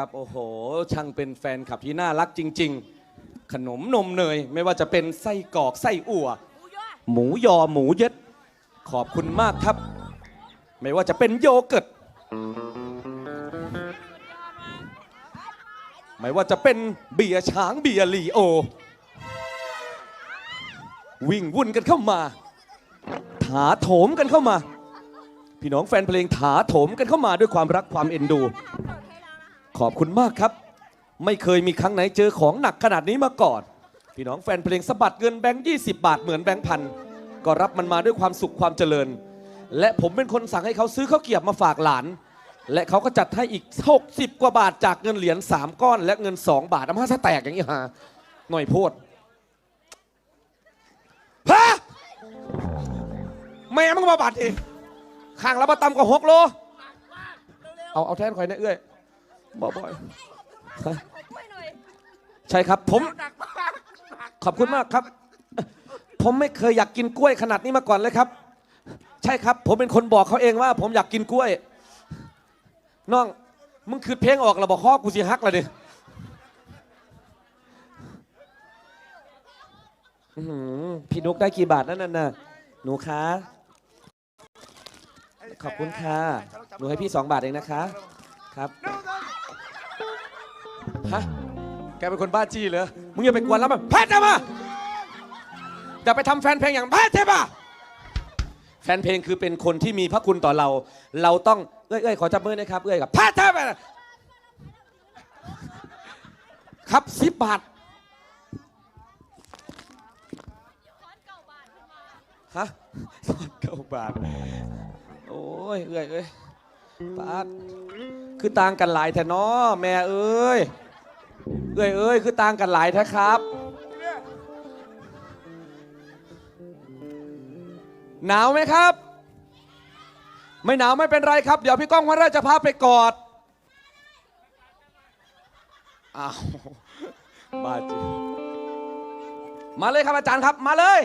ครับโอ้โหช่างเป็นแฟนคลับที่น่ารักจริง ๆ ขนมนมเนย ไม่ว่าจะเป็นไส้กรอกไส้อั่ว หมูยอหมูเย็ด ขอบคุณมากครับ ไม่ว่าจะเป็นโยเกิร์ตไม่ว่าจะเป็นเบียร์ช้างเบียร์ลีโอ วิ่งวุ่นกันเข้ามา ถาโถมกันเข้ามา พี่น้องแฟนเพลงถาโถมกันเข้ามาด้วยความรักความเอ็นดู ขอบคุณมากครับ ไม่เคยมีครั้งไหนเจอของหนักขนาดนี้มาก่อน พี่น้องแฟนเพลงสะบัดเงินแบงค์20บาทเหมือนแบงค์พันก็รับมันมาด้วยความสุขความเจริญ และผมเป็นคนสั่งให้เขาซื้อข้าวเกียบมาฝากหลาน และเขาก็จัดให้อีก 60 กว่าบาทจากเงินเหรียญ3ก้อน และเงิน 2 บาทอามาซะแตกอย่างนี้ฮะหน่อยโพดฮะแม่มึงมาบาดเองข้างละมาตำกว่าหกโลเอาเอาแทนคอยนะเอื้อย บอกบ่อยฮะใช่ครับผมขอบคุณมากครับ ผมไม่เคยอยากกินกล้วยขนาดนี้มาก่อนเลยครับ ใช่ครับ ผมเป็นคนบอกเขาเองว่า ผมอยากกินกล้วยน้องมึงคือเพลงออกแล้วบอกข้อกูสิฮักเลยดิอื้อหือพี่นุกได้กี่บาทนั่นน่ะหนูคะขอบคุณค่ะ หนูให้พี่สองบาทเองนะคะ ครับ ฮะ แกเป็นคนบ้าจี้เหรอ มึงอย่าไปกวนแล้วมันแพทย์มาอย่าไปทำแฟนเพลงอย่างแพทย์เทปะแฟนเพลงคือเป็นคนที่มีพระคุณต่อเรา เราต้อง เอ้ยเอ้ยขอจับมือหนะครับ เอ้ยกับแพทย์เทปะครับสิบบาท ฮะสอนเก้าบาท โอ้ย เอ้ยเอ้ยปาดคือต่างกันหลายแท้เนาะแม่เอ้ย เอ้ยเอ้ยคือต่างกันหลายแท้ครับ หนาวไหมครับ ไม่หนาวไม่เป็นไรครับ เดี๋ยวพี่ก้องพระราชจะพาไปกอดอ้าวบาจิมาเลยครับอาจารย์ครับมาเลย